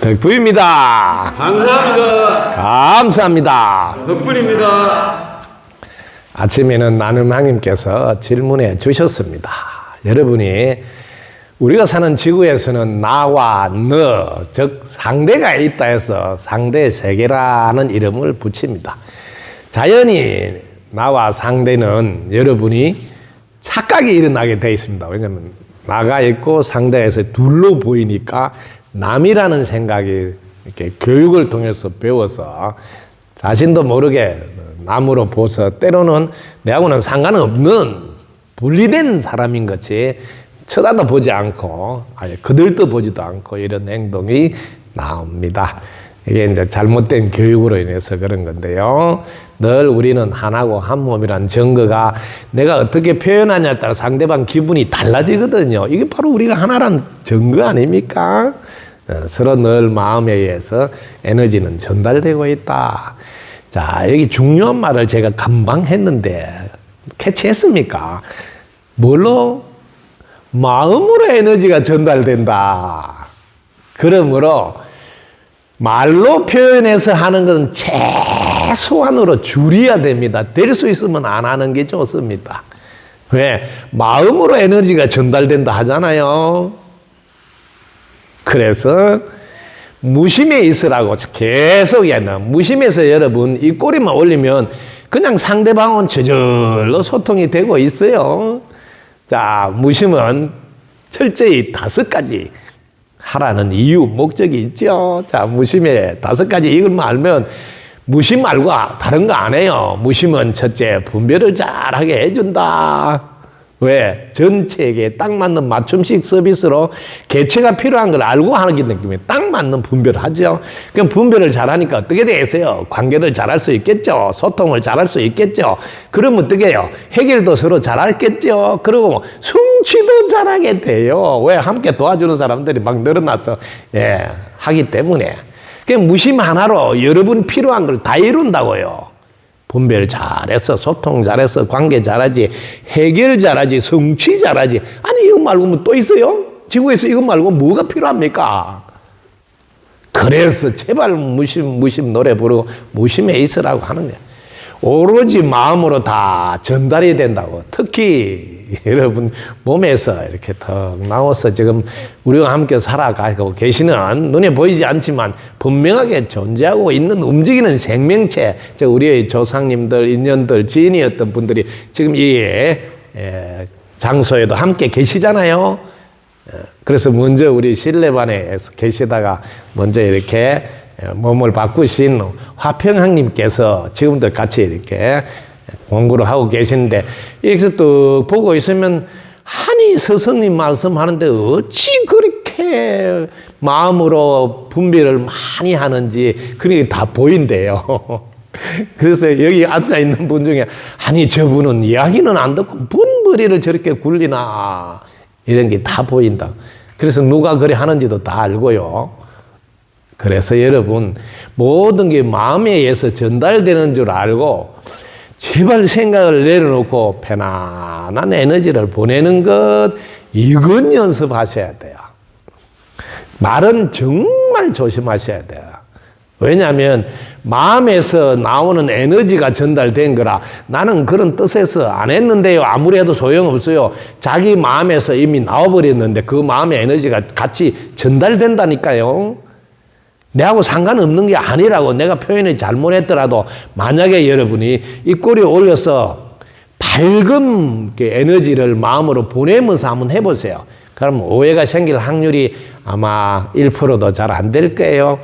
덕분입니다. 감사합니다. 감사합니다. 덕분입니다. 아침에는 나눔왕님께서 질문해 주셨습니다. 여러분이 우리가 사는 지구에서는 나와 너, 즉 상대가 있다 해서 상대 세계라는 이름을 붙입니다. 자연히 나와 상대는 여러분이 착각이 일어나게 되어 있습니다. 왜냐하면 나가 있고 상대에서 둘로 보이니까 남이라는 생각이 이렇게 교육을 통해서 배워서 자신도 모르게 남으로 보서 때로는 내하고는 상관없는 분리된 사람인 것이 쳐다도 보지 않고 아예 그들도 보지도 않고 이런 행동이 나옵니다. 이게 이제 잘못된 교육으로 인해서 그런 건데요. 늘 우리는 하나고 한 몸이란 증거가 내가 어떻게 표현하냐에 따라 상대방 기분이 달라지거든요. 이게 바로 우리가 하나란 증거 아닙니까? 어, 서로 늘 마음에 의해서 에너지는 전달되고 있다. 자, 여기 중요한 말을 제가 금방 했는데 캐치했습니까? 뭘로? 마음으로 에너지가 전달된다. 그러므로 말로 표현해서 하는 것은 최소한으로 줄여야 됩니다. 될 수 있으면 안 하는 게 좋습니다. 왜? 마음으로 에너지가 전달된다 하잖아요. 그래서 무심에 있으라고 계속 얘는 무심해서 여러분 이 꼬리만 올리면 그냥 상대방은 저절로 소통이 되고 있어요. 자, 무심은 철저히 다섯 가지 하라는 이유, 목적이 있죠. 자, 무심에 다섯 가지 이것만 알면 무심 말고 다른 거 안 해요. 무심은 첫째, 분별을 잘하게 해준다. 왜? 전체에게 딱 맞는 맞춤식 서비스로 개체가 필요한 걸 알고 하기 때문에 딱 맞는 분별을 하죠. 그럼 분별을 잘하니까 어떻게 되겠어요? 관계를 잘할 수 있겠죠. 소통을 잘할 수 있겠죠. 그러면 어떻게 해요? 해결도 서로 잘하겠죠. 그리고 성취도 잘하게 돼요. 왜? 함께 도와주는 사람들이 막 늘어나서, 예, 하기 때문에. 그 무심 하나로 여러분 필요한 걸 다 이룬다고요. 분별 잘해서 소통 잘해서 관계 잘하지 해결 잘하지 성취 잘하지 아니 이거 말고 뭐 또 있어요? 지구에서 이거 말고 뭐가 필요합니까? 그래서 제발 무심 무심 노래 부르고 무심에 있으라고 하는 거야. 오로지 마음으로 다 전달이 된다고. 특히 여러분 몸에서 이렇게 턱 나와서 지금 우리와 함께 살아가고 계시는 눈에 보이지 않지만 분명하게 존재하고 있는 움직이는 생명체, 저 우리의 조상님들, 인연들, 지인이었던 분들이 지금 이 에, 장소에도 함께 계시잖아요. 에, 그래서 먼저 우리 실내반에 계시다가 먼저 이렇게 몸을 바꾸신 화평학님께서 지금도 같이 이렇게 공부를 하고 계시는데 여기서 또 보고 있으면 한이 스승님 말씀하는데 어찌 그렇게 마음으로 분별을 많이 하는지 그게 다 보인대요. 그래서 여기 앉아 있는 분 중에 아니 저분은 이야기는 안 듣고 분벌이를 저렇게 굴리나 이런 게 다 보인다. 그래서 누가 그래 하는지도 다 알고요. 그래서 여러분 모든 게 마음에 의해서 전달되는 줄 알고 제발 생각을 내려놓고 편안한 에너지를 보내는 것 이건 연습하셔야 돼요. 말은 정말 조심하셔야 돼요. 왜냐하면 마음에서 나오는 에너지가 전달된 거라 나는 그런 뜻에서 안 했는데요. 아무리 해도 소용없어요. 자기 마음에서 이미 나와버렸는데 그 마음의 에너지가 같이 전달된다니까요. 내하고 상관없는 게 아니라고 내가 표현을 잘못했더라도 만약에 여러분이 이 꼬리 올려서 밝은 에너지를 마음으로 보내면서 한번 해보세요. 그럼 오해가 생길 확률이 아마 1%도 잘 안 될 거예요.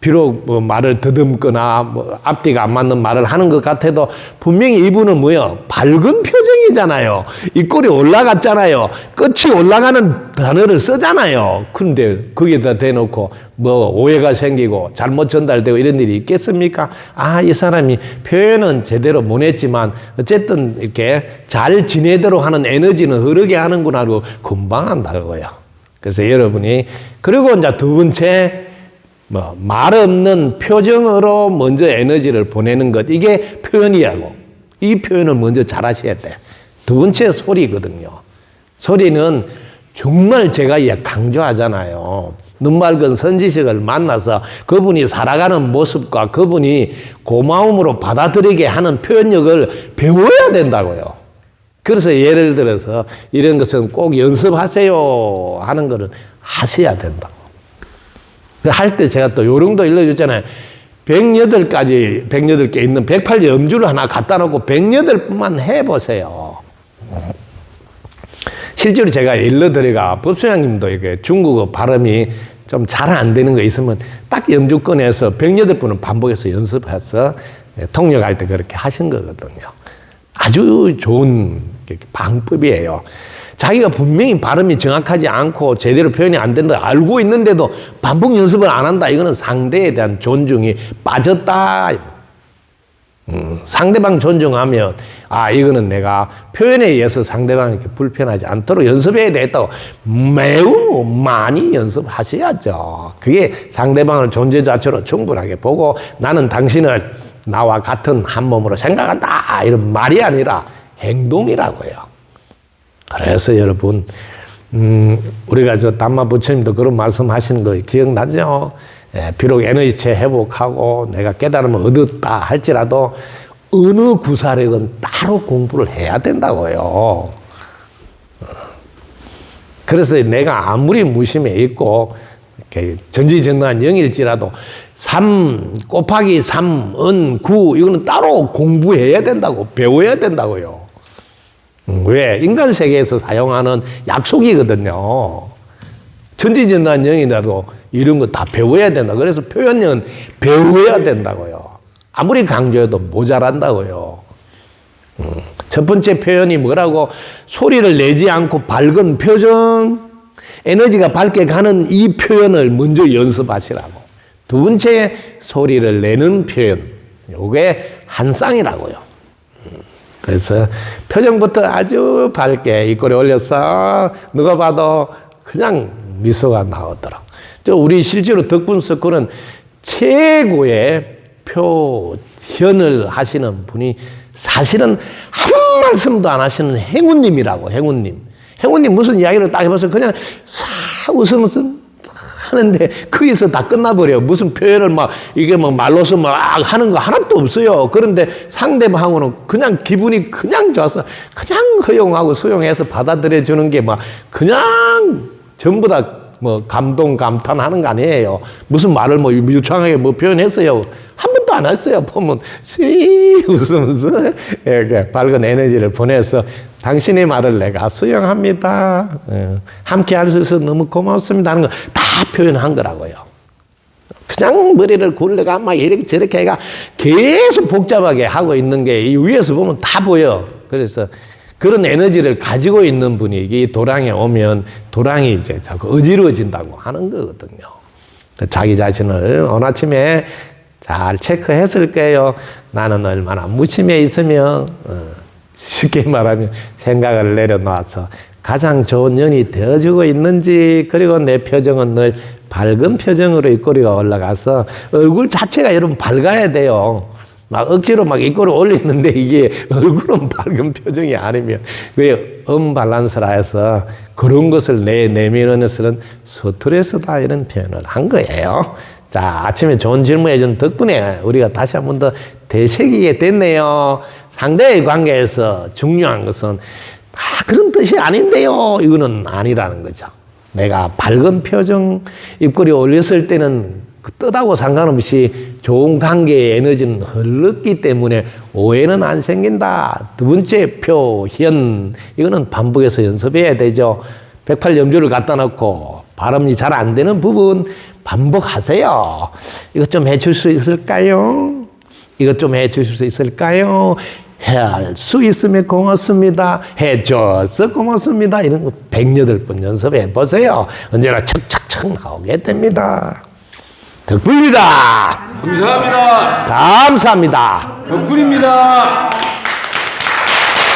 비록 뭐 말을 더듬거나 뭐 앞뒤가 안 맞는 말을 하는 것 같아도 분명히 이분은 뭐요? 밝은 표정 이잖아요. 이 꼴이 올라갔잖아요. 끝이 올라가는 단어를 쓰잖아요. 그런데 거기에다 대놓고 뭐 오해가 생기고 잘못 전달되고 이런 일이 있겠습니까? 아, 이 사람이 표현은 제대로 못 했지만 어쨌든 이렇게 잘 지내도록 하는 에너지는 흐르게 하는구나 하고 금방 한다고요. 그래서 여러분이 그리고 이제 두 번째 뭐, 말 없는 표정으로 먼저 에너지를 보내는 것, 이게 표현이라고. 이 표현을 먼저 잘 하셔야 돼. 두 번째 소리거든요. 소리는 정말 제가 강조하잖아요. 눈 맑은 선지식을 만나서 그분이 살아가는 모습과 그분이 고마움으로 받아들이게 하는 표현력을 배워야 된다고요. 그래서 예를 들어서 이런 것은 꼭 연습하세요 하는 것은 하셔야 된다고. 할 때 제가 또 요령도 일러줬잖아요. 108가지, 108개 있는 108 염주를 하나 갖다 놓고 108분만 해보세요. 실제로 제가 일러드리가 법소장님도 이게 중국어 발음이 좀 잘 안 되는 거 있으면 딱 염주 꺼내서 108분을 반복해서 연습해서 통역할 때 그렇게 하신 거거든요. 아주 좋은 방법이에요. 자기가 분명히 발음이 정확하지 않고 제대로 표현이 안 된다 알고 있는데도 반복 연습을 안 한다. 이거는 상대에 대한 존중이 빠졌다. 음, 상대방 존중하면 아 이거는 내가 표현에 의해서 상대방에게 불편하지 않도록 연습해야 되겠다고 매우 많이 연습하셔야죠. 그게 상대방을 존재 자체로 충분하게 보고 나는 당신을 나와 같은 한 몸으로 생각한다 이런 말이 아니라 행동이라고요. 그래서 여러분 음, 우리가 저 담마 부처님도 그런 말씀하시는 거 기억나죠? 예, 비록 에너지체 회복하고 내가 깨달음을 얻었다 할지라도 어느 구사력은 따로 공부를 해야 된다고요. 어. 그래서 내가 아무리 무심해 있고 전지전능한 영일지라도 3 곱하기 3, 은 9, 이거는 따로 공부해야 된다고, 배워야 된다고요. 음, 왜? 인간 세계에서 사용하는 약속이거든요. 전지전능한 영이라도 이런 거 다 배워야 된다. 그래서 표현력은 배워야 된다고요. 아무리 강조해도 모자란다고요. 음, 첫 번째 표현이 뭐라고? 소리를 내지 않고 밝은 표정, 에너지가 밝게 가는 이 표현을 먼저 연습하시라고. 두 번째, 소리를 내는 표현. 요게 한 쌍이라고요. 그래서 표정부터 아주 밝게 입꼬리 올려서 누가 봐도 그냥 미소가 나오더라. 저 우리 실제로 덕분 서클은 최고의 표현을 하시는 분이 사실은 한 말씀도 안 하시는 행운님이라고 행운님. 행운님 무슨 이야기를 딱 해봐서 그냥 싹 웃으면서 하는데 거기서 다 끝나버려. 무슨 표현을 막 이게 막 말로서 막 하는 거 하나도 없어요. 그런데 상대방하고는 그냥 기분이 그냥 좋아서 그냥 허용하고 수용해서 받아들여 주는 게 막 그냥 전부 다 뭐 감동 감탄하는 거 아니에요. 무슨 말을 뭐 유창하게 뭐 표현했어요. 한 번도 안 했어요. 보면 씩 웃으면서 이렇게 밝은 에너지를 보내서 당신의 말을 내가 수용합니다. 예. 함께 할 수 있어서 너무 고맙습니다 하는 거 다 표현한 거라고요. 그냥 머리를 굴려가 막 이렇게 저렇게 해가 계속 복잡하게 하고 있는 게이 위에서 보면 다 보여. 그래서 그런 에너지를 가지고 있는 분이 이 도랑에 오면 도랑이 이제 자꾸 어지러워진다고 하는 거거든요. 자기 자신을 오늘 아침에 잘 체크했을 거예요. 나는 얼마나 무심해 있으면 어, 쉽게 말하면 생각을 내려놔서 가장 좋은 연이 되어주고 있는지 그리고 내 표정은 늘 밝은 표정으로 입꼬리가 올라가서 얼굴 자체가 여러분 밝아야 돼요. 막 억지로 막 입꼬리 올리는데 이게 얼굴은 밝은 표정이 아니면 왜 음발란스라 해서 그런 것을 내 것은 스트레스다 이런 표현을 한 거예요. 자, 아침에 좋은 질문 해 준 덕분에 우리가 다시 한 번 더 되새기게 됐네요. 상대의 관계에서 중요한 것은 아, 그런 뜻이 아닌데요. 이거는 아니라는 거죠. 내가 밝은 표정, 입꼬리 올렸을 때는 그 뜻하고 상관없이 좋은 관계의 에너지는 흘렀기 때문에 오해는 안 생긴다. 두 번째 표현, 이거는 반복해서 연습해야 되죠. 108염주를 갖다 놓고 발음이 잘 안 되는 부분 반복하세요. 이것 좀 해줄 수 있을까요? 이것 좀 해줄 수 있을까요? 할수 있으면 고맙습니다. 해줘서 고맙습니다. 이런 거 108번 연습해 보세요. 언제나 척척척 나오게 됩니다. 덕분입니다. 감사합니다. 감사합니다. 덕분입니다.